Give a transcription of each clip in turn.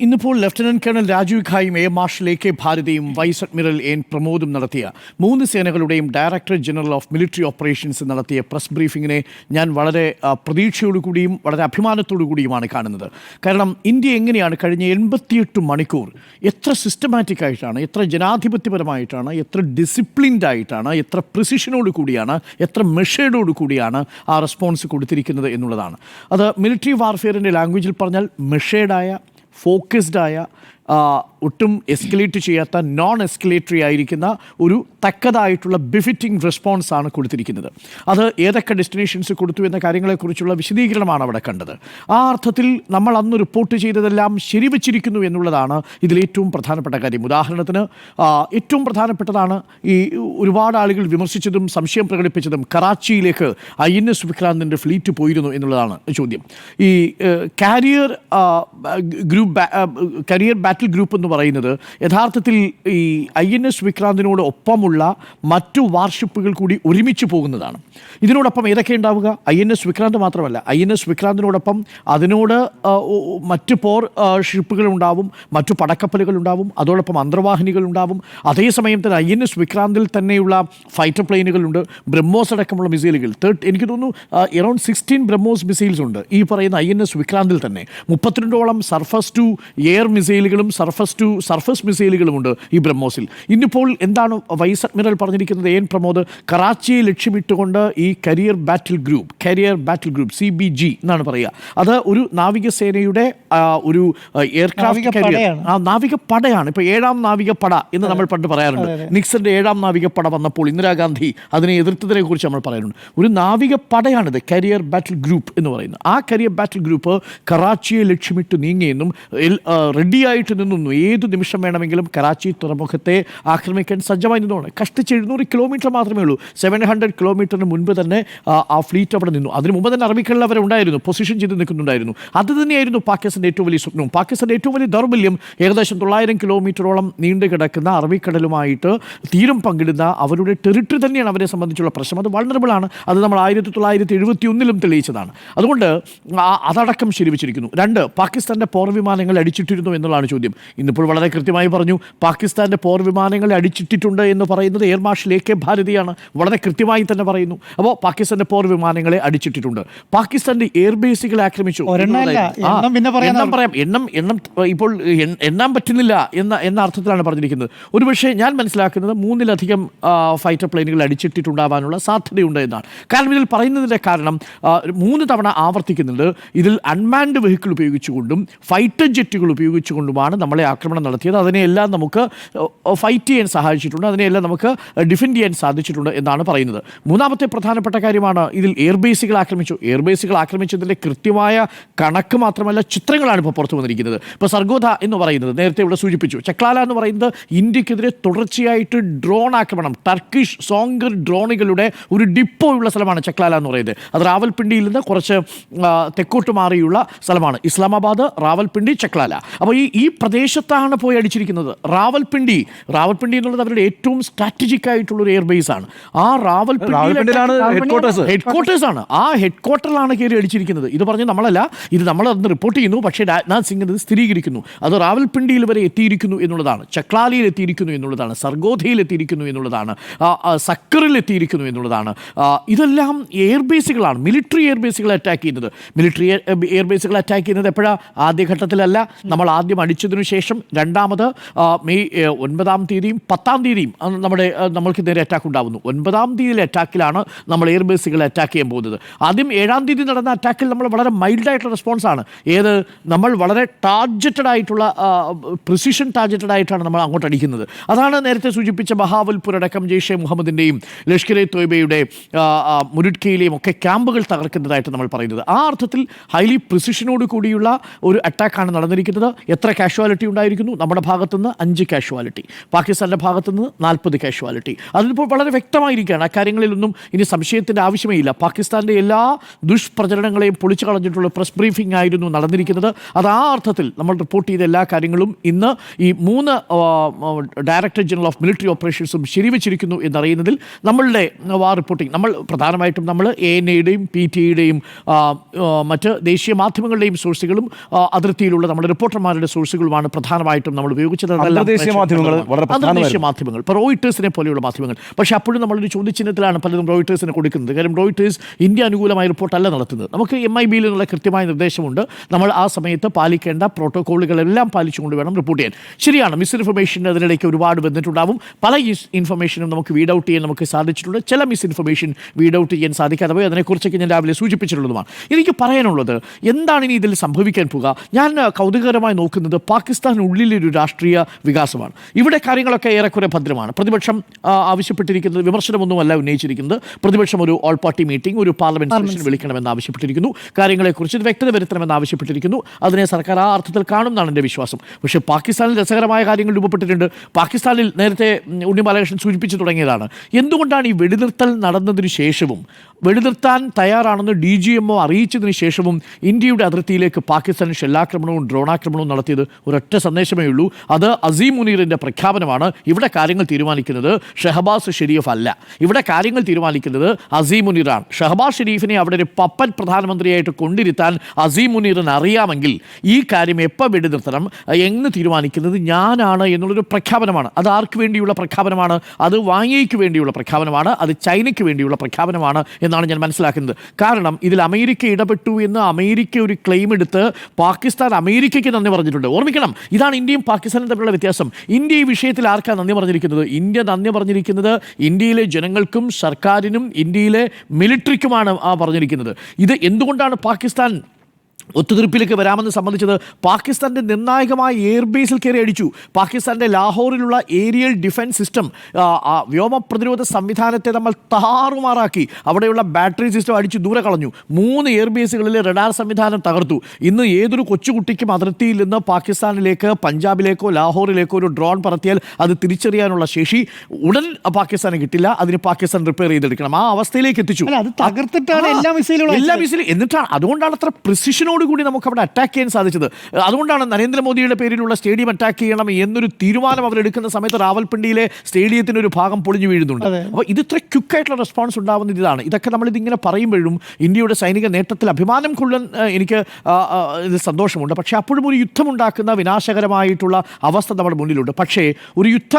ഇന്നിപ്പോൾ lieutenant colonel Rajeev ഖായും air marshal A K ഭാരതിയും വൈസ് അഡ്മിറൽ എൻ പ്രമോദും നടത്തിയ മൂന്ന് സേനകളുടെയും director general of military operations നടത്തിയ പ്രസ് ബ്രീഫിങ്ങിനെ ഞാൻ വളരെ പ്രതീക്ഷയോടു കൂടിയും വളരെ അഭിമാനത്തോടു കൂടിയുമാണ് കാണുന്നത്. കാരണം ഇന്ത്യ എങ്ങനെയാണ് കഴിഞ്ഞ എൺപത്തിയെട്ട് മണിക്കൂർ എത്ര സിസ്റ്റമാറ്റിക് ആയിട്ടാണ് എത്ര ജനാധിപത്യപരമായിട്ടാണ് എത്ര ഡിസിപ്ലിൻഡ് ആയിട്ടാണ് എത്ര പ്രിസിഷനോട് കൂടിയാണ് എത്ര മെഷേഡോട് കൂടിയാണ് ആ റെസ്പോൺസ് കൊടുത്തിരിക്കുന്നത് എന്നുള്ളതാണ്. അത് മിലിറ്ററി വാർഫെയറിന്റെ ലാംഗ്വേജിൽ പറഞ്ഞാൽ മെഷേർഡായ ഫോക്കസ്ഡായ ഒട്ടും എസ്കലേറ്റ് ചെയ്യാത്ത നോൺ എസ്കലേറ്ററി ആയിരിക്കുന്ന ഒരു തക്കതായിട്ടുള്ള ബിഫിറ്റിംഗ് റെസ്പോൺസ് ആണ് കൊടുത്തിരിക്കുന്നത്. അത് ഏതൊക്കെ ഡെസ്റ്റിനേഷൻസ് കൊടുത്തു എന്ന കാര്യങ്ങളെക്കുറിച്ചുള്ള വിശദീകരണമാണ് അവിടെ കണ്ടത്. ആ അർത്ഥത്തിൽ നമ്മൾ അന്ന് റിപ്പോർട്ട് ചെയ്തതെല്ലാം ശരിവച്ചിരിക്കുന്നു എന്നുള്ളതാണ് ഇതിലേറ്റവും പ്രധാനപ്പെട്ട കാര്യം. ഉദാഹരണത്തിന് ഏറ്റവും പ്രധാനപ്പെട്ടതാണ് ഈ ഒരുപാട് ആളുകൾ വിമർശിച്ചതും സംശയം പ്രകടിപ്പിച്ചതും കറാച്ചിയിലേക്ക് ഐ എൻ എസ് വിക്രാന്തിന്റെ ഫ്ലീറ്റ് പോയിരുന്നു എന്നുള്ളതാണ് ചോദ്യം. ഈ carrier group carrier battle group എന്ന് പറയുന്നത്. യഥാർത്ഥത്തിൽ ഈ ഐ എൻ എസ് വിക്രാന്തിനോട് ഒപ്പമുള്ള മറ്റു വാർഷിപ്പുകൾ കൂടി ഒരുമിച്ച് പോകുന്നതാണ്. ഇതിനോടൊപ്പം ഏതൊക്കെ ഉണ്ടാവുക? ഐ എൻ എസ് വിക്രാന്ത് മാത്രമല്ല. ഐ എൻ എസ് വിക്രാന്തിനോടൊപ്പം അതിനോട് മറ്റ് പോർ ഷിപ്പുകൾ ഉണ്ടാവും മറ്റു പടക്കപ്പലുകൾ ഉണ്ടാവും അതോടൊപ്പം അന്തർവാഹിനികൾ ഉണ്ടാവും. അതേസമയം തന്നെ ഐ എൻ എസ് വിക്രാന്തിൽ തന്നെയുള്ള ഫൈറ്റർ പ്ലെയിനുകളുണ്ട് ബ്രഹ്മോസ് അടക്കമുള്ള മിസൈലുകൾ. തേർട്ട് എനിക്ക് തോന്നുന്നു എറൗണ്ട് സിക്സ്റ്റീൻ ബ്രഹ്മോസ് മിസൈൽസ് ഉണ്ട്. ഈ പറയുന്ന ഐ എൻ എസ് വിക്രാന്തിൽ തന്നെ. മുപ്പത്തിരണ്ടോളം സർഫസ് ടു എയർ മിസൈലുകളും സർഫസ് ടു സർഫസ് മിസൈലുകളുമുണ്ട് ഈ ബ്രഹ്മോസിൽ. ഇന്നിപ്പോൾ എന്താണ് വൈസ് അഡ്മിറൽ പറഞ്ഞിരിക്കുന്നത്? എൻ പ്രമോദ്? കറാച്ചിയെ ലക്ഷ്യമിട്ടുകൊണ്ട് ഈ carrier battle group carrier battle group C B G എന്നാണ് പറയുക. അത് ഒരു നാവികസേനയുടെ ഒരു എയർക്രാഫ്റ്റ് കരിയർ ആ നാവിക പടയാണ് ഇപ്പോൾ ഏഴാം നാവിക പട എന്ന് നമ്മൾ പണ്ട് പറയാറുണ്ട്. നിക്സന്റെ ഏഴാം നാവിക പട വന്നപ്പോൾ ഇന്ദിരാഗാന്ധി അതിനെ എതിർത്തതിനെ കുറിച്ച് നമ്മൾ പറയാറുണ്ട് ഒരു നാവിക പടയാണിത് കരിയർ ബാറ്റിൽ ഗ്രൂപ്പ് എന്ന് പറയുന്നത്. ആ കരിയർ ബാറ്റിൽ ഗ്രൂപ്പ് കറാച്ചിയെ ലക്ഷ്യമിട്ട് നീങ്ങിയെന്നും റെഡിയായിട്ട് നിന്നു ഏത് നിമിഷം വേണമെങ്കിലും കറാച്ചി തുറമുഖത്തെ ആക്രമിക്കാൻ സജ്ജമായി നിന്നുകൊണ്ട് കഷ്ടിച്ച് എഴുന്നൂറ് കിലോമീറ്റർ മാത്രമേ ഉള്ളൂ. സെവൻ ഹൺഡ്രഡ് കിലോമീറ്ററിന് മുൻപ് തന്നെ ആ, ഫ്ലീറ്റ് അവിടെ നിന്നു. അതിന് മുമ്പ് തന്നെ അറബിക്കടലിൽ അവർ ഉണ്ടായിരുന്നു. പൊസിഷൻ ചെയ്ത് നിൽക്കുന്നുണ്ടായിരുന്നു. അത് തന്നെയായിരുന്നു പാകിസ്ഥാന്റെ ഏറ്റവും വലിയ സ്വപ്നവും പാകിസ്ഥാൻ ഏറ്റവും വലിയ ദൗർബല്യം ഏകദേശം തൊള്ളായിരം കിലോമീറ്ററോളം നീണ്ടു കിടക്കുന്ന അറബിക്കടലുമായിട്ട് തീരം പങ്കിടുന്ന അവരുടെ ടെറിട്ടറി തന്നെയാണ് അവരെ സംബന്ധിച്ചുള്ള പ്രശ്നം. അത് വളണറബിളാണ് അത് നമ്മൾ ആയിരത്തി തൊള്ളായിരത്തി എഴുപത്തി ഒന്നിലും തെളിയിച്ചതാണ്. അതുകൊണ്ട് അതടക്കം ശരിവച്ചിരിക്കുന്നു. രണ്ട് പാകിസ്ഥാന്റെ പോർവിമാനങ്ങൾ അടിച്ചിട്ടിരുന്നു എന്നുള്ളതാണ് ചോദ്യം. ഇന്നിപ്പോൾ വളരെ കൃത്യമായി പറഞ്ഞു പാകിസ്ഥാന്റെ പോർ വിമാനങ്ങളെ അടിച്ചിട്ടിട്ടുണ്ട് എന്ന് പറയുന്നത് എയർ മാർഷൽ എ കെ ഭാരതിയാണ്. വളരെ കൃത്യമായി തന്നെ പറയുന്നു. അപ്പോൾ പാകിസ്ഥാന്റെ പോർ വിമാനങ്ങളെ അടിച്ചിട്ടിട്ടുണ്ട്. പാകിസ്ഥാന്റെ എയർബേസുകളെ ആക്രമിച്ചു. ഒരെണ്ണമല്ല, എന്നുള്ളതായി- ആ, എണ്ണം പറയാം. എണ്ണം എണ്ണം ഇപ്പോൾ എണ്ണാൻ പറ്റുന്നില്ല എന്ന എന്ന അർത്ഥത്തിലാണ് പറഞ്ഞിരിക്കുന്നത്. ഒരുപക്ഷെ ഞാൻ മനസ്സിലാക്കുന്നത് മൂന്നിലധികം ഫൈറ്റർ പ്ലെയിനുകൾ അടിച്ചിട്ടിട്ടുണ്ടാവാനുള്ള സാധ്യതയുണ്ട് എന്നാണ്. കാരണം ഇതിൽ പറയുന്നതിന്റെ കാരണം മൂന്ന് തവണ ആവർത്തിക്കുന്നുണ്ട്. ഇതിൽ അൺമാൻഡ് വെഹിക്കിൾ ഉപയോഗിച്ചുകൊണ്ടും ഫൈറ്റർ ജെറ്റുകൾ ഉപയോഗിച്ചുകൊണ്ടുമാണ് നമ്മളെ ആക്രമണം നടത്തിയത്. അതിനെയെല്ലാം നമുക്ക് ഫൈറ്റ് ചെയ്യാൻ സഹായിച്ചിട്ടുണ്ട്. അതിനെയെല്ലാം നമുക്ക് ഡിഫെൻഡ് ചെയ്യാൻ സാധിച്ചിട്ടുണ്ട് എന്നാണ് പറയുന്നത്. മൂന്നാമത്തെ പ്രധാനപ്പെട്ട കാര്യമാണ് ഇതിൽ എയർബേസുകൾ ആക്രമിച്ചു. എയർബേസുകൾ ആക്രമിച്ചതിന്റെ കൃത്യമായ കണക്ക് മാത്രമല്ല ചിത്രങ്ങളാണ് ഇപ്പോൾ പുറത്തു വന്നിരിക്കുന്നത്. ഇപ്പോൾ സർഗോധ എന്ന് പറയുന്നത് നേരത്തെ ഇവിടെ സൂചിപ്പിച്ചു. ചക്ലാല എന്ന് പറയുന്നത് ഇന്ത്യക്കെതിരെ തുടർച്ചയായിട്ട് ഡ്രോൺ ആക്രമണം ടർക്കിഷ് സോങ്കർ ഡ്രോണുകളുടെ ഒരു ഡിപ്പോ ഉള്ള സ്ഥലമാണ് ചക്ലാല എന്ന് പറയുന്നത്. അത് റാവൽപിണ്ടിയിൽ നിന്ന് കുറച്ച് തെക്കോട്ട് മാറിയുള്ള സ്ഥലമാണ്. ഇസ്ലാമാബാദ് റാവൽപിണ്ടി ചക്ലാല. അപ്പോൾ ഈ ഈ പ്രദേശത്താണ് പോയി അടിച്ചിരിക്കുന്നത്? റാവൽപിണ്ടി. റാവൽപിണ്ടി എന്നുള്ളത് അവരുടെ ഏറ്റവും സ്ട്രാറ്റജിക് ആയിട്ടുള്ള ഒരു എയർബേസ് ആണ്. ആ റാവൽപിണ്ടിയിലാണ് headquarters. ഹെഡ് ക്വാർട്ടേഴ്സ് ആണ്. ആ ഹെഡ് ക്വാർട്ടറിലാണ് കയറി അടിച്ചിരിക്കുന്നത്. ഇത് പറഞ്ഞ് നമ്മളല്ല. ഇത് നമ്മൾ അന്ന് റിപ്പോർട്ട് ചെയ്യുന്നു. പക്ഷേ രാജ്നാഥ് സിംഗ് ഇത് സ്ഥിരീകരിക്കുന്നു. അത് റാവൽപിണ്ടിയിൽ വരെ എത്തിയിരിക്കുന്നു എന്നുള്ളതാണ്. ചക്ലാലിയിൽ എത്തിയിരിക്കുന്നു എന്നുള്ളതാണ്. സർഗോധയിൽ എത്തിയിരിക്കുന്നു എന്നുള്ളതാണ്. സക്കറിൽ എത്തിയിരിക്കുന്നു എന്നുള്ളതാണ്. ഇതെല്ലാം ഇതെല്ലാം എയർബേസുകളാണ് മിലിറ്ററി എയർബേസുകളെ അറ്റാക്ക് ചെയ്യുന്നത്. മിലിറ്ററി എയർബേസുകൾ അറ്റാക്ക് ചെയ്യുന്നത് എപ്പോഴാണ് ആദ്യഘട്ടത്തിലല്ല. നമ്മൾ ആദ്യം അടിച്ചതിനു ശേഷം രണ്ടാമത് മെയ് ഒൻപതാം തീയതിയും പത്താം തീയതിയും നമ്മുടെ നമ്മൾക്ക് നേരെ അറ്റാക്ക് ഉണ്ടാകുന്നു ഒൻപതാം തീയതിയിലെ അറ്റാക്കിലാണ് നമ്മൾ എയർബേസുകളെ അറ്റാക്ക് ചെയ്യാൻ പോകുന്നത്. ആദ്യം ഏഴാം തീയതി നടന്ന അറ്റാക്കിൽ നമ്മൾ വളരെ മൈൽഡായിട്ടുള്ള റെസ്പോൺസാണ് ഏത്? നമ്മൾ വളരെ ടാർജറ്റഡ് ആയിട്ടുള്ള പ്രിസിഷൻ ടാർജറ്റഡ് ആയിട്ടാണ് നമ്മൾ അങ്ങോട്ട് അടിക്കുന്നത്. അതാണ് നേരത്തെ സൂചിപ്പിച്ച ബഹാവൽപൂർ അടക്കം ജെയ്ഷെ മുഹമ്മദിന്റെയും ലഷ്കർ എ തോയ്ബയുടെ മുരുഡ്കയിലെയും ഒക്കെ ക്യാമ്പുകൾ തകർക്കുന്നതായിട്ട് നമ്മൾ പറയുന്നത്. ആ അർത്ഥത്തിൽ ഹൈലി പ്രിസിഷനോട് കൂടിയുള്ള ഒരു അറ്റാക്കാണ് നടന്നിരിക്കുന്നത്. എത്ര കാഷ്വാലിറ്റി ഉണ്ടായിരിക്കുന്നു പറഞ്ഞിരിക്കുന്നു നമ്മുടെ ഭാഗത്തുനിന്ന് അഞ്ച് കാഷ്വാലിറ്റി പാകിസ്ഥാന്റെ ഭാഗത്തുനിന്ന് നാൽപ്പത് കാഷ്വാലിറ്റി അതിപ്പോൾ വളരെ വ്യക്തമായിരിക്കുകയാണ്. അക്കാര്യങ്ങളിലൊന്നും ഇനി സംശയത്തിന്റെ ആവശ്യമേ ഇല്ല പാകിസ്ഥാന്റെ എല്ലാ ദുഷ്പ്രചരണങ്ങളെയും പൊളിച്ചു കളഞ്ഞിട്ടുള്ള പ്രസ് ബ്രീഫിംഗ് ആയിരുന്നു നടന്നിരിക്കുന്നത്. അത് ആ അർത്ഥത്തിൽ നമ്മൾ റിപ്പോർട്ട് ചെയ്ത എല്ലാ കാര്യങ്ങളും ഇന്ന് ഈ മൂന്ന് ഡയറക്ടർ ജനറൽ ഓഫ് മിലിറ്ററി ഓപ്പറേഷൻസും ശരിവച്ചിരിക്കുന്നു എന്നറിയുന്നതിൽ നമ്മളുടെ വാർ റിപ്പോർട്ടിംഗ് നമ്മൾ പ്രധാനമായിട്ടും നമ്മൾ എ എൻ എയുടെയും പി ടി എയുടെയും മറ്റ് ദേശീയ മാധ്യമങ്ങളുടെയും സോഴ്സുകളും അതിർത്തിയിലുള്ള നമ്മുടെ റിപ്പോർട്ടർമാരുടെ സോഴ്സുകളുമാണ് പ്രധാനമായിട്ടും നമ്മൾ ഉപയോഗിച്ചത് അന്തർദേശീയ മാധ്യമങ്ങൾ അന്തർദേശീയ മാധ്യമങ്ങൾ. ഇപ്പോൾ റോയിട്ടേഴ്സിനെ പോലെയുള്ള മാധ്യമങ്ങൾ. പക്ഷേ അപ്പോഴും നമ്മളൊരു ചോദ്യചിഹ്നത്തിലാണ് പലതും റോയിട്ടേഴ്സിനെ കൊടുക്കുന്നത്. കാര്യം റോയിട്ടേഴ്സ് ഇന്ത്യ അനുകൂലമായ റിപ്പോർട്ടല്ല നടത്തുന്നത്. നമുക്ക് എം ഐ ബിയിൽ നിന്നുള്ള കൃത്യമായ നിർദ്ദേശമുണ്ട്. നമ്മൾ ആ സമയത്ത് പാലിക്കേണ്ട പ്രോട്ടോക്കോളുകളെല്ലാം പാലിച്ചുകൊണ്ട് വേണം റിപ്പോർട്ട് ചെയ്യാൻ. ശരിയാണ് മിസ് ഇൻഫർമേഷൻ അതിനിടയ്ക്ക് ഒരുപാട് വന്നിട്ടുണ്ടാവും പല ഇൻഫർമേഷനും നമുക്ക് വീഡ് ഔട്ട് ചെയ്യാൻ നമുക്ക് സാധിച്ചിട്ടുണ്ട്. ചില മിസ് ഇൻഫർമേഷൻ വീഡ് ഔട്ട് ചെയ്യാൻ സാധിക്കാതെ പോയി അതിനെക്കുറിച്ചൊക്കെ ഞാൻ രാവിലെ സൂചിപ്പിച്ചിട്ടുള്ളതുമാണ്. എനിക്ക് പറയാനുള്ളത് എന്താണ് ഇനി ഇതിൽ സംഭവിക്കാൻ പോകുക ഞാൻ കൗതുകകരമായി നോക്കുന്നത് പാകിസ്ഥാനുള്ളിലൊരു രാഷ്ട്രീയ വികാസമാണ്. ഇവിടെ കാര്യങ്ങളൊക്കെ ഏറെക്കുറെ ഭദ്രമാണ്. പ്രതിപക്ഷം ആവശ്യപ്പെട്ടിരിക്കുന്നത് വിമർശനമൊന്നുമല്ല ഉന്നയിച്ചിരിക്കുന്നത്. പ്രതിപക്ഷം ഒരു ഓൾ പാർട്ടി മീറ്റിംഗ് ഒരു പാർലമെന്റ് സെഷൻ വിളിക്കണമെന്ന് ആവശ്യപ്പെട്ടിരിക്കുന്നു. കാര്യങ്ങളെക്കുറിച്ച് വ്യക്തത വരുത്തണമെന്ന് ആവശ്യപ്പെട്ടിരിക്കുന്നു. അതിനെ സർക്കാർ ആ അർത്ഥത്തിൽ കാണുമെന്നാണ് എന്റെ വിശ്വാസം. പക്ഷേ പാകിസ്ഥാനിൽ രസകരമായ കാര്യങ്ങൾ രൂപപ്പെട്ടിട്ടുണ്ട്. പാകിസ്ഥാനിൽ നേരത്തെ ഉണ്ണി ബാലകൃഷ്ണൻ സൂചിപ്പിച്ചു തുടങ്ങിയതാണ്. എന്തുകൊണ്ടാണ് ഈ വെടിനിർത്തൽ നടന്നതിന് ശേഷവും വെടിനിർത്താൻ തയ്യാറാണെന്ന് ഡി ജി എം ഒ അറിയിച്ചതിന് ശേഷവും ഇന്ത്യയുടെ അതിർത്തിയിലേക്ക് പാകിസ്ഥാൻ ഷെല്ലാക്രമണവും ഡ്രോണാക്രമണവും നടത്തിയത് ഒരൊറ്റ സന്ദേശമേ ഉള്ളൂ അത് അസീം മുനീറിന്റെ പ്രഖ്യാപനമാണ്. ഇവിടെ കാര്യങ്ങൾ തീരുമാനിക്കുന്നത് ഷെഹബാസ് ഷെരീഫ് അല്ല. ഇവിടെ കാര്യങ്ങൾ തീരുമാനിക്കുന്നത് അസീം മുനീറാണ്. ഷെഹബാസ് ഷെരീഫിനെ അവിടെ ഒരു പപ്പൻ പ്രധാനമന്ത്രിയായിട്ട് കൊണ്ടിരുത്താൻ അസീം മുനീറിന് അറിയാമെങ്കിൽ ഈ കാര്യം എപ്പോൾ വെടിനിർത്തണം എന്ന് തീരുമാനിക്കുന്നത് ഞാനാണ് എന്നുള്ളൊരു പ്രഖ്യാപനമാണ്. അത് ആർക്ക് വേണ്ടിയുള്ള പ്രഖ്യാപനമാണ്? അത് വാങ്ങിയയ്ക്ക് വേണ്ടിയുള്ള പ്രഖ്യാപനമാണ്. അത് ചൈനയ്ക്ക് വേണ്ടിയുള്ള പ്രഖ്യാപനമാണ് എന്നാണ് ഞാൻ മനസ്സിലാക്കുന്നത്. കാരണം ഇതിൽ അമേരിക്ക ഇടപെട്ടു എന്ന് അമേരിക്ക ഒരു ക്ലെയിം എടുത്ത് പാകിസ്ഥാൻ അമേരിക്കയ്ക്ക് നന്ദി പറഞ്ഞിട്ടുണ്ട്. ഓർമ്മിക്കണം ഇതാണ് ഇന്ത്യയും പാകിസ്ഥാനും തമ്മിലുള്ള വ്യത്യാസം. ഇന്ത്യ ഈ വിഷയത്തിൽ ആർക്കാണ് നന്ദി പറഞ്ഞിരിക്കുന്നത്? ഇന്ത്യ നന്ദി പറഞ്ഞിരിക്കുന്നത് ഇന്ത്യയിലെ ജനങ്ങൾക്കും സർക്കാരിനും ഇന്ത്യയിലെ മിലിറ്ററിക്കുമാണ് ആ പറഞ്ഞിരിക്കുന്നത്. ഇത് എന്തുകൊണ്ടാണ് പാകിസ്ഥാൻ ഒത്തുതീർപ്പിലേക്ക് വരാമെന്ന് സംബന്ധിച്ചത് പാകിസ്ഥാന്റെ നിർണായകമായ എയർബേസിൽ കയറി അടിച്ചു. പാകിസ്ഥാന്റെ ലാഹോറിലുള്ള ഏരിയൽ ഡിഫൻസ് സിസ്റ്റം വ്യോമ പ്രതിരോധ സംവിധാനത്തെ നമ്മൾ താറുമാറാക്കി. അവിടെയുള്ള ബാറ്ററി സിസ്റ്റം അടിച്ചു ദൂരെ കളഞ്ഞു. മൂന്ന് എയർബേസുകളിലെ റഡാർ സംവിധാനം തകർത്തു. ഇന്ന് ഏതൊരു കൊച്ചുകുട്ടിക്കും അതിർത്തിയിൽ നിന്ന് പാകിസ്ഥാനിലേക്ക് പഞ്ചാബിലേക്കോ ലാഹോറിലേക്കോ ഒരു ഡ്രോൺ പറത്തിയാൽ അത് തിരിച്ചറിയാനുള്ള ശേഷി ഉടൻ പാകിസ്ഥാന് കിട്ടില്ല. അതിന് പാകിസ്ഥാൻ റിപ്പയർ ചെയ്തെടുക്കണം. ആ അവസ്ഥയിലേക്ക് എത്തിച്ചു. അല്ല, അത് തകർത്തിട്ടാണ് എല്ലാ. മിസൈലും. എന്നിട്ടാണ്. അതുകൊണ്ടാണ് അത്ര പ്രിസിഷനോട് കൂടി നമുക്ക് അവിടെ അറ്റാക്ക് ചെയ്യാൻ സാധിച്ചത്. അതുകൊണ്ടാണ് നരേന്ദ്രമോദിയുടെ പേരിലുള്ള സ്റ്റേഡിയം അറ്റാക്ക് ചെയ്യണം എന്നൊരു തീരുമാനം അവരെടുക്കുന്ന സമയത്ത് റാവൽപിണ്ടിയിലെ സ്റ്റേഡിയത്തിന് ഒരു ഭാഗം പൊളിഞ്ഞു വീഴുന്നുണ്ട്. അപ്പോൾ ഇത് ഇത്ര ക്യുക്കായിട്ടുള്ള റെസ്പോൺസ് ഉണ്ടാവുന്നത് ഇതാണ്. ഇതൊക്കെ നമ്മൾ ഇതിങ്ങനെ പറയുമ്പോഴും ഇന്ത്യയുടെ സൈനിക നേട്ടത്തിൽ അഭിമാനം കൊള്ളാൻ എനിക്ക് ഇത് സന്തോഷമുണ്ട്. പക്ഷേ അപ്പോഴും ഒരു യുദ്ധമുണ്ടാക്കുന്ന വിനാശകരമായിട്ടുള്ള അവസ്ഥ നമ്മുടെ മുന്നിലുണ്ട്. പക്ഷേ ഒരു യുദ്ധ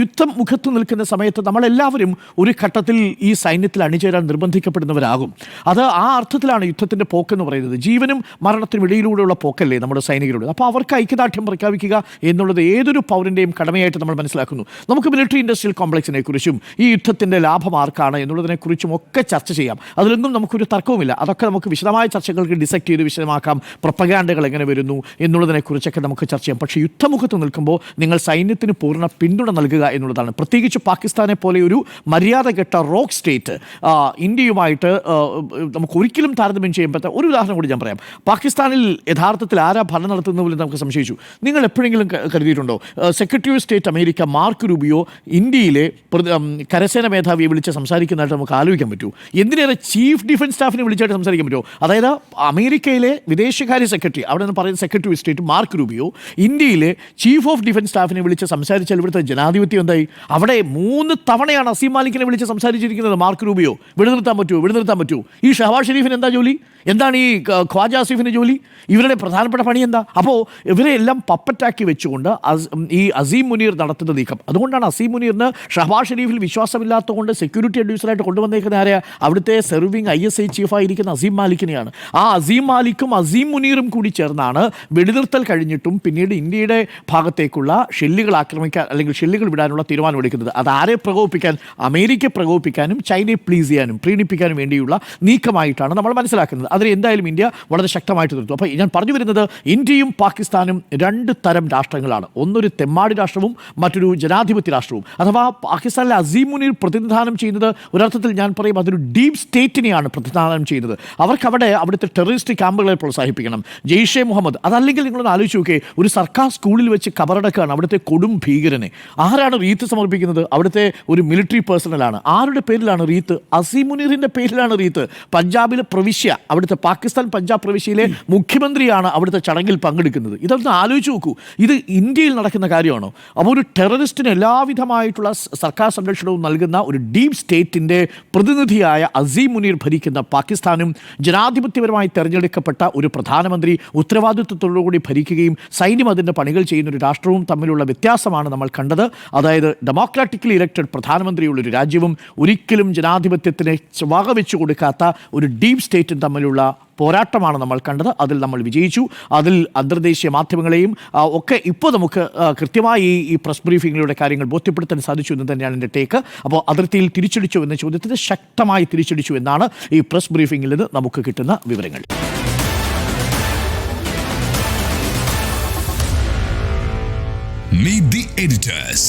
യുദ്ധം മുഖത്ത് നിൽക്കുന്ന സമയത്ത് നമ്മളെല്ലാവരും ഒരു ഘട്ടത്തിൽ ഈ സൈന്യത്തിൽ അണിചേരാൻ നിർബന്ധിക്കപ്പെടുന്നവരാകും. അത് ആ അർത്ഥത്തിലാണ് യുദ്ധത്തിന്റെ പോക്കെന്ന് പറയുന്നത്. ജീവനും മരണത്തിനും ഇടയിലൂടെയുള്ള പോക്കല്ലേ നമ്മുടെ സൈനികരുടെ. അപ്പോൾ അവർക്ക് ഐക്യദാർഢ്യം പ്രഖ്യാപിക്കുക എന്നുള്ളത് ഏതൊരു പൗരന്റെയും കടമയായിട്ട് നമ്മൾ മനസ്സിലാക്കുന്നു. നമുക്ക് മിലിറ്ററി ഇൻഡസ്ട്രിയൽ കോംപ്ലക്സിനെ കുറിച്ചും ഈ യുദ്ധത്തിന്റെ ലാഭം ആർക്കാണ് എന്നുള്ളതിനെക്കുറിച്ചും ഒക്കെ ചർച്ച ചെയ്യാം. അതിലൊന്നും നമുക്കൊരു തർക്കവുമില്ല. അതൊക്കെ നമുക്ക് വിശദമായ ചർച്ചകൾക്ക് ഡിസക്ട് ചെയ്ത് വിശദമാക്കാം. പ്രൊപ്പഗാൻഡകൾ എങ്ങനെ വരുന്നു എന്നുള്ളതിനെക്കുറിച്ചൊക്കെ നമുക്ക് ചർച്ച ചെയ്യാം. പക്ഷേ യുദ്ധമുഖത്ത് നിൽക്കുമ്പോൾ നിങ്ങൾ സൈന്യത്തിന് പൂർണ പിന്തുണ നൽകുക എന്നുള്ളതാണ്. പ്രത്യേകിച്ച് പാകിസ്ഥാനെ പോലെ ഒരു മര്യാദ കെട്ട റോക്ക് സ്റ്റേറ്റ് ഇന്ത്യയുമായിട്ട് നമുക്ക് ഒരിക്കലും താരതമ്യം ചെയ്യാൻ പറ്റാത്ത ഒരു ഉദാഹരണം കൂടി ഞാൻ പറയാം. പാകിസ്ഥാനിൽ യഥാർത്ഥത്തിൽ ആരാ ഭരണം നടത്തുന്നത് പോലും നമുക്ക് സംശയിച്ചു. നിങ്ങൾ എപ്പോഴെങ്കിലും കരുതിയിട്ടുണ്ടോ? Secretary of state America Mark Rubio ഇന്ത്യയിലെ കരസേന മേധാവിയെ വിളിച്ച് സംസാരിക്കുന്നതായിട്ട് നമുക്ക് ആലോചിക്കാൻ പറ്റൂ. എന്തിനേറെ ചീഫ് ഡിഫൻസ് സ്റ്റാഫിനെ വിളിച്ചായിട്ട് സംസാരിക്കാൻ പറ്റുമോ? അതായത് അമേരിക്കയിലെ വിദേശകാര്യ സെക്രട്ടറി അവിടെ നിന്ന് പറയുന്ന secretary of state Mark Rubio ഇന്ത്യയിലെ ചീഫ് ഓഫ് ഡിഫൻസ് സ്റ്റാഫിനെ വിളിച്ച് സംസാരിച്ചാൽ ഇവിടുത്തെ ജനാധിപത്യം എന്തായി? അവിടെ മൂന്ന് തവണയാണ് അസീം മാലിക്കിനെ വിളിച്ച് സംസാരിച്ചിരിക്കുന്നത് മാർക്ക് റൂബിയോ. വിടുന്നിർത്താൻ പറ്റുമോ വിടുന്നിർത്താൻ പറ്റുമോ ഈ ഷഹബാസ് ഷെരീഫിന് എന്താ ജോലി? എന്താണ് ഈ ഖ്വാജ ആസിഫിന്റെ ജോലി ഇവരുടെ പ്രധാനപ്പെട്ട പണി എന്താ? അപ്പോൾ ഇവരെ എല്ലാം പപ്പറ്റാക്കി വെച്ചുകൊണ്ട് ഈ അസീം മുനീർ നടത്തുന്ന നീക്കം. അതുകൊണ്ടാണ് അസീം മുനീറിന് ഷഹബാസ് ഷെരീഫിൽ വിശ്വാസമില്ലാത്തതുകൊണ്ട് സെക്യൂരിറ്റി അഡ്വൈസറായിട്ട് കൊണ്ടുവന്നേക്കുന്ന ആരെയാ അവിടുത്തെ സെർവിങ് ഐ എസ് ഐ ചീഫായിരിക്കുന്ന അസീം മാലിക്കിനെയാണ്. ആ അസീം മാലിക്കും അസീം മുനീറും കൂടി ചേർന്നാണ് വെടിനിർത്തൽ കഴിഞ്ഞിട്ടും പിന്നീട് ഇന്ത്യയുടെ ഭാഗത്തേക്കുള്ള ഷെല്ലുകൾ ആക്രമിക്കാൻ അല്ലെങ്കിൽ ഷെല്ലുകൾ വിടാനുള്ള തീരുമാനമെടുക്കുന്നത് അത് ആരെ പ്രകോപിപ്പിക്കാൻ? അമേരിക്ക പ്രകോപിപ്പിക്കാനും ചൈനയെ പ്ലീസ് ചെയ്യാനും പ്രീണിപ്പിക്കാനും വേണ്ടിയുള്ള നീക്കമായിട്ടാണ് നമ്മൾ മനസ്സിലാക്കുന്നത്. അതിന് എന്തായാലും ഇന്ത്യ വളരെ ശക്തമായിട്ട് നിർത്തും അപ്പോൾ ഞാൻ പറഞ്ഞു വരുന്നത് ഇന്ത്യയും പാകിസ്ഥാനും രണ്ട് തരം രാഷ്ട്രങ്ങളാണ്. ഒന്നൊരു തെമ്മാടി രാഷ്ട്രവും മറ്റൊരു ജനാധിപത്യ രാഷ്ട്രവും. അഥവാ പാകിസ്ഥാനിലെ അസീമുനിൽ പ്രതിനിധാനം ചെയ്യുന്നത് ഒരർത്ഥത്തിൽ ഞാൻ പറയും അതൊരു ഡീപ് സ്റ്റേറ്റിനെയാണ് പ്രതിനിധാനം ചെയ്യുന്നത്. അവർക്ക് അവിടെ അവിടുത്തെ ടെററിസ്റ്റ് ക്യാമ്പുകളെ പ്രോത്സാഹിപ്പിക്കണം. ജെയ്ഷെ മുഹമ്മദ് അതല്ലെങ്കിൽ നിങ്ങളൊന്ന് ആലോചിച്ച് നോക്കേ ഒരു സർക്കാർ സ്കൂളിൽ വെച്ച് കബറടക്കാണ് അവിടുത്തെ കൊടും ഭീകരനെ. ആരാണ് റീത്ത് സമർപ്പിക്കുന്നത്? അവിടുത്തെ ഒരു മിലിറ്ററി പേഴ്സണലാണ് ആരുടെ പേരിലാണ് റീത്ത്? അസീമുനീറിന്റെ പേരിലാണ് റീത്ത്. പഞ്ചാബിലെ പ്രവിശ്യ അവിടുത്തെ പാകിസ്ഥാൻ പഞ്ചാബ് പ്രവിശ്യയിലെ മുഖ്യമന്ത്രിയാണ് അവിടുത്തെ ചടങ്ങിൽ പങ്കെടുക്കുന്നത്. ഇതൊന്ന് ആലോചിച്ച് നോക്കൂ. ഇത് ഇന്ത്യയിൽ നടക്കുന്ന കാര്യമാണോ? അപ്പോൾ ഒരു ടെററിസ്റ്റിന് എല്ലാവിധമായിട്ടുള്ള സർക്കാർ സംരക്ഷണവും നൽകുന്ന ഒരു ഡീപ് സ്റ്റേറ്റിന്റെ പ്രതിനിധിയായ അസീം മുനീർ ഭരിക്കുന്ന പാകിസ്ഥാനും ജനാധിപത്യപരമായി തെരഞ്ഞെടുക്കപ്പെട്ട ഒരു പ്രധാനമന്ത്രി ഉത്തരവാദിത്വത്തോടുകൂടി ഭരിക്കുകയും സൈന്യം അതിന്റെ പണികൾ ചെയ്യുന്ന ഒരു രാഷ്ട്രവും തമ്മിലുള്ള വ്യത്യാസമാണ് നമ്മൾ കണ്ടത്. അതായത് ഡെമോക്രാറ്റിക്കലി ഇലക്റ്റഡ് പ്രധാനമന്ത്രിയുള്ള ഒരു രാജ്യവും ഒരിക്കലും ജനാധിപത്യത്തിന് വകവെച്ചു കൊടുക്കാത്ത ഒരു ഡീപ് സ്റ്റേറ്റും തമ്മിലുള്ള പോരാട്ടമാണ് നമ്മൾ കണ്ടത്. അതിൽ നമ്മൾ വിജയിച്ചു. അതിൽ അന്തർദേശീയ മാധ്യമങ്ങളെയും ഒക്കെ ഇപ്പോൾ നമുക്ക് കൃത്യമായി ഈ പ്രസ് ബ്രീഫിങ്ങിലൂടെ കാര്യങ്ങൾ ബോധ്യപ്പെടുത്താൻ സാധിച്ചു എന്ന് തന്നെയാണ് എന്റെ ടേക്ക്. അപ്പോൾ അതിർത്തിയിൽ തിരിച്ചടിച്ചു എന്ന ചോദ്യത്തിന് ശക്തമായി തിരിച്ചടിച്ചു എന്നാണ് ഈ പ്രസ് ബ്രീഫിങ്ങിൽ നിന്ന് നമുക്ക് കിട്ടുന്ന വിവരങ്ങൾ. Meet the editors.